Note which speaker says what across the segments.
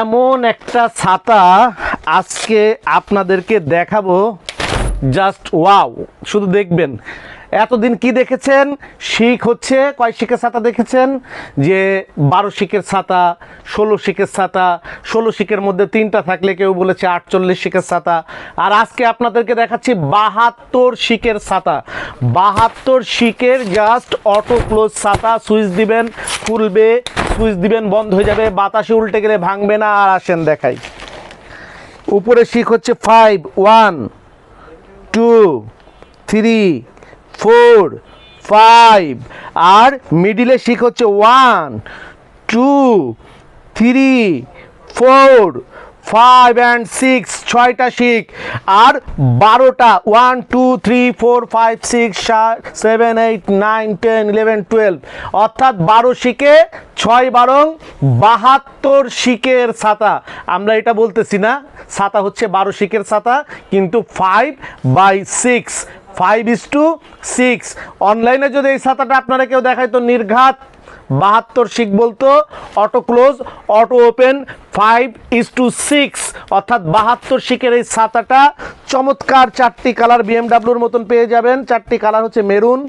Speaker 1: এমন একটা ছাতা আজকে আপনাদেরকে দেখাবো। জাস্ট ওয়াও, শুধু দেখবেন। এতদিন কি দেখেছেন? শিখ হচ্ছে, কয় শিখের ছাতা দেখেছেন? যে বারো শিখের ছাতা, ষোলো শিখের ছাতা, ষোলো শিখের মধ্যে তিনটা থাকলে কেউ বলেছে আটচল্লিশ শিখের ছাতা। আর আজকে আপনাদেরকে দেখাচ্ছি বাহাত্তর শিখের ছাতা। বাহাত্তর শিখের জাস্ট অটো ক্লোজ ছাতা, সুইচ দিবেন, খুলবে সুইচ দিবেন, বন্ধ হয়ে যাবে, বাতাসে উল্টে গেলে ভাঙবে না, আর আসেন দেখাই। উপরে শিখ হচ্ছে five one two three four five আর মিডিলে শিখ হচ্ছে one two three four five and six ছয়টা শিখ। আর বারোটা one two three four five six seven eight nine ten eleven twelve অর্থাৎ বারো শিখে ছয় বারং বাহাত্তর শিখের ছাতা। আমরা এটা বলতেছি না, ছাতা হচ্ছে বারো শিখের ছাতা, কিন্তু five by six five is two six অনলাইনে যদি এই ছাতাটা আপনারা কেউ দেখায়, তো নির্ঘাত বাহাত্তর শিখ বলতো auto close auto open five is two six অর্থাৎ বাহাত্তর শিখের এই ছাতাটা চমৎকার চারটি কালার বিএমডাব্লিউর মতন পেয়ে যাবেন। চারটি কালার হচ্ছে মেরুন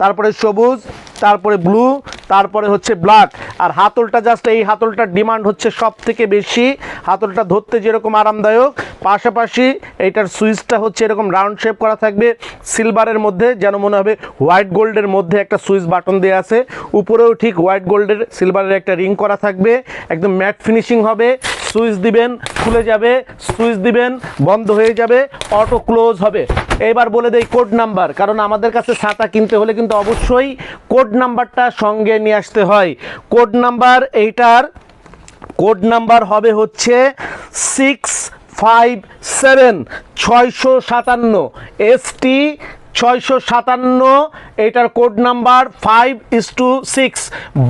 Speaker 1: তারপরে সবুজ, তারপরে ব্লু তারপরে হচ্ছে ব্ল্যাক আর হাতলটা জাস্ট এই হাতলটার ডিমান্ড হচ্ছে সব থেকে বেশি। হাতলটা ধরতে যেরকম আরামদায়ক পাশাপাশি এইটার সুইচটা হচ্ছে এরকম রাউন্ড শেপ করা থাকবে। সিলভারের মধ্যে যেন মনে হবে হোয়াইট গোল্ডের মধ্যে একটা সুইচ বাটন দেওয়া আছে। উপরেও ঠিক হোয়াইট গোল্ডের সিলভারের একটা রিং করা থাকবে। একদম ম্যাট ফিনিশিং হবে। সুইচ দিবেন, খুলে যাবে, সুইচ দিবেন, বন্ধ হয়ে যাবে অটো ক্লোজ হবে। এবার বলে দেই কোড নাম্বার কারণ আমাদের কাছে ছাতা কিনতে হলে কিন্তু অবশ্যই কোড নাম্বারটা সঙ্গে নিয়ে আসতে হয়। কোড নাম্বার এইটার কোড নাম্বার হবে হচ্ছে সিক্স ফাইভ সেভেন ছয়শো সাতান্ন এসটি ছয়শো সাতান্ন, এটার code number five is to six,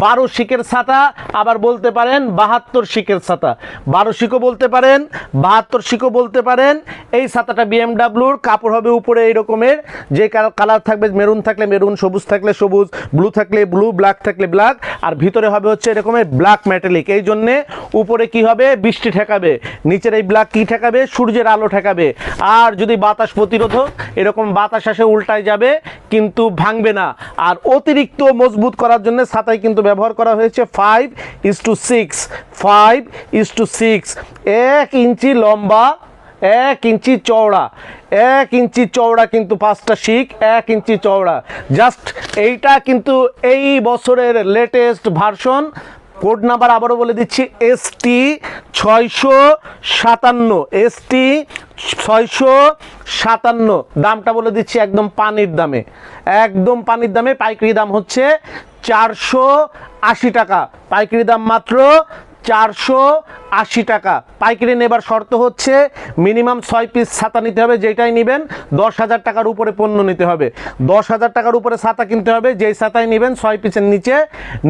Speaker 1: বারো শিকের ছাতা, আবার বলতে পারেন বাহাত্তর শিকের ছাতা। বারো শিকও বলতে পারেন, বাহাত্তর শিকও বলতে পারেন, এই ছাতাটা বিএমডাব্লিউর, কাপড় হবে উপরে এই রকমের, যে কালার থাকবে মেরুন থাকলে মেরুন, সবুজ থাকলে সবুজ, ব্লু থাকলে ব্লু, ব্ল্যাক থাকলে ব্ল্যাক, আর ভিতরে হবে হচ্ছে এরকমের ব্ল্যাক মেটালিক এই জন্যে উপরে কি হবে? বৃষ্টি ঠেকাবে। নিচের এই ব্ল্যাক কি ঠেকাবে? সূর্যের আলো ঠেকাবে। আর যদি বাতাস প্রতিরোধক, এরকম বাতাস আসে উল্টায় যাবে, কিন্তু ভাঙবে না। আর অতিরিক্ত মজবুত করার জন্য ছাতায় কিন্তু ব্যবহার করা হয়েছে five is to six five is to six এক ইঞ্চি লম্বা, এক ইঞ্চি চওড়া। এক ইঞ্চি চওড়া কিন্তু পাঁচটা শিখ, এক ইঞ্চি চওড়া। জাস্ট এইটা কিন্তু এই বছরের লেটেস্ট ভার্সন কোড নাম্বার আবারও বলে দিচ্ছি, এস টি ছয়শো সাতান্ন, এস টি ছয়শো সাতান্ন। দামটা বলে দিচ্ছি একদম পানির দামে। একদম পানির দামে, পাইকারি দাম হচ্ছে চারশো আশি টাকা। পাইকারি দাম মাত্র চারশো আশি টাকা। পাইকারি নেবার শর্ত হচ্ছে মিনিমাম ছয় পিস ছাতা নিতে হবে, যেটাই নেবেন দশ হাজার টাকার উপরে পণ্য নিতে হবে। দশ হাজার টাকার উপরে ছাতা কিনতে হবে, যেই ছাতাই নেবেন ছয় পিসের নিচে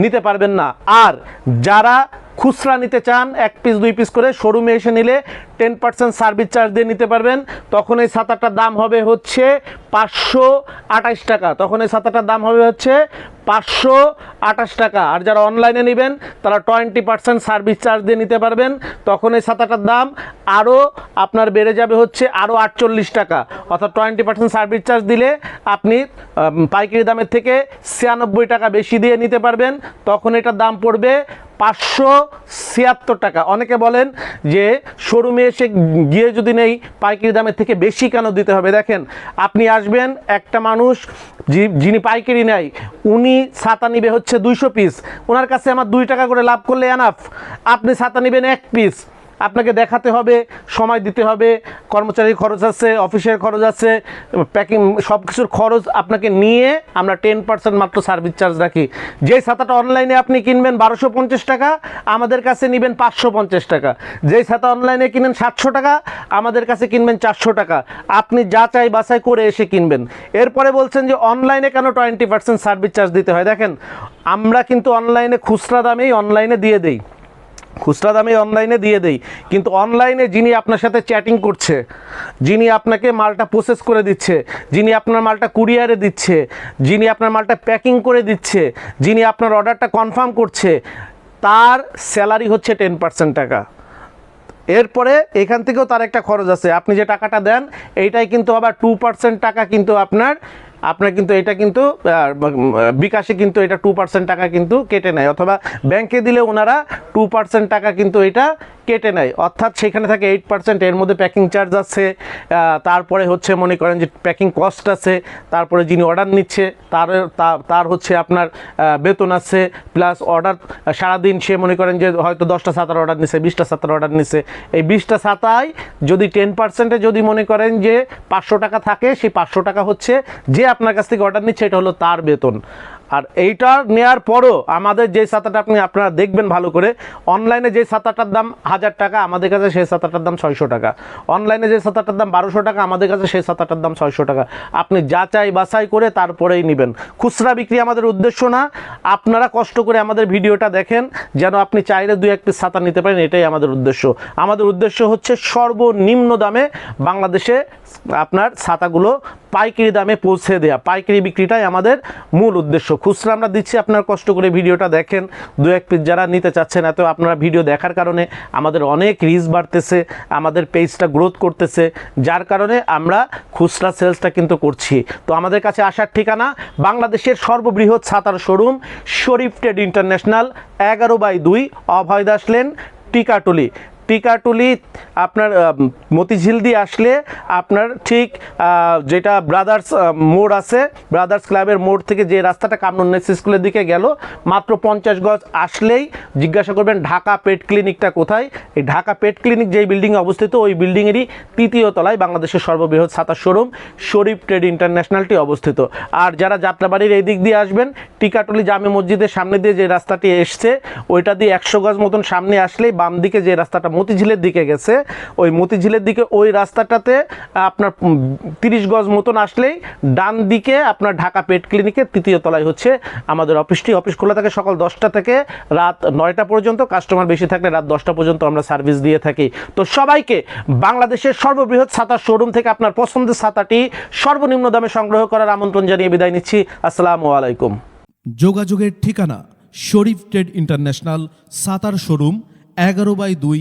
Speaker 1: নিতে পারবেন না। আর যারা খুচরা নিতে চান, এক পিস, দুই পিস করে শোরুমে এসে নিলে টেন পার্সেন্ট সার্ভিস চার্জ দিয়ে নিতে পারবেন। তখন এই ছাতাটার দাম হবে হচ্ছে পাঁচশো আঠাশ টাকা। তখন এই ছাতাটার দাম হবে হচ্ছে পাঁচশো আঠাশ টাকা। আর যারা অনলাইনে নেবেন, তারা টোয়েন্টি পার্সেন্ট সার্ভিস চার্জ দিয়ে নিতে পারবেন। তখন এই ছাতাটার দাম আরও আপনার বেড়ে যাবে হচ্ছে আরও আটচল্লিশ টাকা। অর্থাৎ টোয়েন্টি পার্সেন্ট সার্ভিস চার্জ দিলে আপনি পাইকারি দামের থেকে ছিয়ানব্বই টাকা বেশি দিয়ে নিতে পারবেন। তখন এটার দাম পড়বে পাঁচশো ছিয়াত্তর টাকা। অনেকে বলেন যে শোরুমে এসে গিয়ে যদি নেই, পাইকারি দামের থেকে বেশি কেন দিতে হবে? দেখেন, আপনি আসবেন, একটা মানুষ যিনি পাইকারি নেয়, উনি ছাতা নিবে হচ্ছে দুইশো পিস। ওনার কাছে আমার দুই টাকা করে লাভ করলে এনাফ আপনি ছাতা নেবেন এক পিস আপনাকে দেখাতে হবে, সময় দিতে হবে কর্মচারীর খরচ আছে, অফিসের খরচ আছে, প্যাকিং সব কিছুর খরচ আপনাকে নিয়ে আমরা টেন পার্সেন্ট মাত্র সার্ভিস চার্জ রাখি। যেই ছাতাটা অনলাইনে আপনি কিনবেন বারোশো পঞ্চাশ টাকা, আমাদের কাছে নেবেন পাঁচশো পঞ্চাশ টাকা। যেই ছাতা অনলাইনে কিনেন সাতশো টাকা, আমাদের কাছে কিনবেন চারশো টাকা। আপনি যা চাই বাছাই করে এসে কিনবেন। এরপরে বলছেন যে অনলাইনে কেন টোয়েন্টি পার্সেন্ট সার্ভিস চার্জ দিতে হয়? দেখেন, আমরা কিন্তু অনলাইনে খুচরা দামেই অনলাইনে দিয়ে দেই। খুচরা দামে অনলাইনে দিয়ে দেই। কিন্তু অনলাইনে যিনি আপনার সাথে চ্যাটিং করছে, যিনি আপনাকে মালটা প্রসেস করে দিচ্ছে, যিনি আপনার মালটা কুরিয়ারে দিচ্ছে, যিনি আপনার মালটা প্যাকিং করে দিচ্ছে, যিনি আপনার অর্ডারটা কনফার্ম করছে, তার স্যালারি হচ্ছে টেন পার্সেন্ট টাকা। এরপরে এখান থেকেও তার একটা খরচ আছে। আপনি যে টাকাটা দেন, এইটাই কিন্তু আবার টু পার্সেন্ট টাকা কিন্তু আপনার আপনার কিন্তু এটা কিন্তু বিকাশে কিন্তু এটা টু পার্সেন্ট টাকা কিন্তু কেটে নেয়। অথবা ব্যাংকে দিলে ওনারা টু পার্সেন্ট টাকা কিন্তু এটা কেটে নেয়। অর্থাৎ সেখানে থাকে এইট পার্সেন্ট এর মধ্যে প্যাকিং চার্জ আছে তারপরে হচ্ছে মনে করেন যে প্যাকিং কস্ট আছে, তারপরে যিনি অর্ডার নিচ্ছে, তার তার হচ্ছে আপনার বেতন আছে প্লাস অর্ডার সারাদিন সে মনে করেন যে হয়তো দশটা ছাতার অর্ডার নিছে, বিশটা ছাতার অর্ডার নিছে। এই বিশটা ছাতায় যদি টেন পার্সেন্টে যদি মনে করেন যে পাঁচশো টাকা থাকে, সেই পাঁচশো টাকা হচ্ছে যে আপনার কাছ থেকে অর্ডার নিচ্ছে, এটা হলো তার বেতন। আর এইটা নেয়ার পরও আমাদের যে ছাতাটা আপনি, আপনারা দেখবেন ভালো করে অনলাইনে যে ছাতাটার দাম হাজার টাকা, আমাদের কাছে সেই ছাতাটার দাম ছয়শো টাকা। অনলাইনে যে ছাতাটার দাম বারোশো টাকা, আমাদের কাছে সেই ছাতাটার দাম ছয়শো টাকা। আপনি যাচাই বাছাই করে তারপরেই নেবেন। খুচরা বিক্রি আমাদের উদ্দেশ্য না, আপনারা কষ্ট করে আমাদের ভিডিওটা দেখেন, যেন আপনি চাইলে দুই এক পিস ছাতা নিতে পারেন, এটাই আমাদের উদ্দেশ্য। আমাদের উদ্দেশ্য হচ্ছে সর্বনিম্ন দামে বাংলাদেশে আপনার ছাতাগুলো পাইকারি দামে পৌঁছে দেওয়া পাইকারি বিক্রিটাই আমাদের মূল উদ্দেশ্য। খুচরা আমরা দিচ্ছি, আপনার কষ্ট করে ভিডিওটা দেখেন। দু এক পিস যারা নিতে চাচ্ছেন, এত আপনারা ভিডিও দেখার কারণে আমাদের অনেক রিচ বাড়তেছে, আমাদের পেজটা গ্রোথ করতেছে, যার কারণে আমরা খুচরা সেলসটা কিন্তু করছি। তো আমাদের কাছে আসার ঠিকানা, বাংলাদেশের সর্ববৃহৎ ছাতার শোরুম, শরীফ ট্রেড ইন্টারন্যাশনাল, এগারো বাই দুই, অভয় দাস লেন, টিকাটুলি। টিকাটুলি আপনার মতিঝিল দিয়ে আসলে আপনার ঠিক যেটা ব্রাদার্স মোড় আছে, ব্রাদার্স ক্লাবের মোড় থেকে যে রাস্তাটা কামরুন্নেস স্কুলের দিকে গেল, মাত্র পঞ্চাশ গজ আসলেই জিজ্ঞাসা করবেন ঢাকা পেট ক্লিনিকটা কোথায়? এই ঢাকা পেট ক্লিনিক যেই বিল্ডিংয়ে অবস্থিত, ওই বিল্ডিংয়েরই তৃতীয় তলায় বাংলাদেশের সর্ববৃহৎ ছাতার শোরুম, শরীফ ট্রেড ইন্টারন্যাশনালটি অবস্থিত। আর যারা যাত্রাবাড়ির এই দিক দিয়ে আসবেন টিকাটুলি জামে মসজিদের সামনে দিয়ে যে রাস্তাটি এসছে, ওইটা দিয়ে একশো গজ মতন সামনে আসলেই বাম দিকে যে রাস্তাটা মতিঝিলের দিকে গেছে। ওই মতিঝিলের দিকে ওই রাস্তাটাতে আপনার তিরিশ গজ মতন আসলেই ডান দিকে আপনার ঢাকা পেট ক্লিনিকের তৃতীয় তলায় হচ্ছে আমাদের অফিসটি অফিস খোলা থাকে সকাল দশটা থেকে রাত নয়টা পর্যন্ত। কাস্টমার বেশি থাকলে রাত দশটা পর্যন্ত আমরা সার্ভিস দিয়ে থাকি। তো সবাইকে বাংলাদেশের সর্ববৃহৎ ছাতার শোরুম থেকে আপনার পছন্দের ছাতাটি সর্বনিম্ন দামে সংগ্রহ করার আমন্ত্রণ জানিয়ে বিদায় নিচ্ছি। আসসালামু আলাইকুম।
Speaker 2: যোগাযোগের ঠিকানা শরীফ ট্রেড ইন্টারন্যাশনাল সাতার শোরুম, এগারো বাই দুই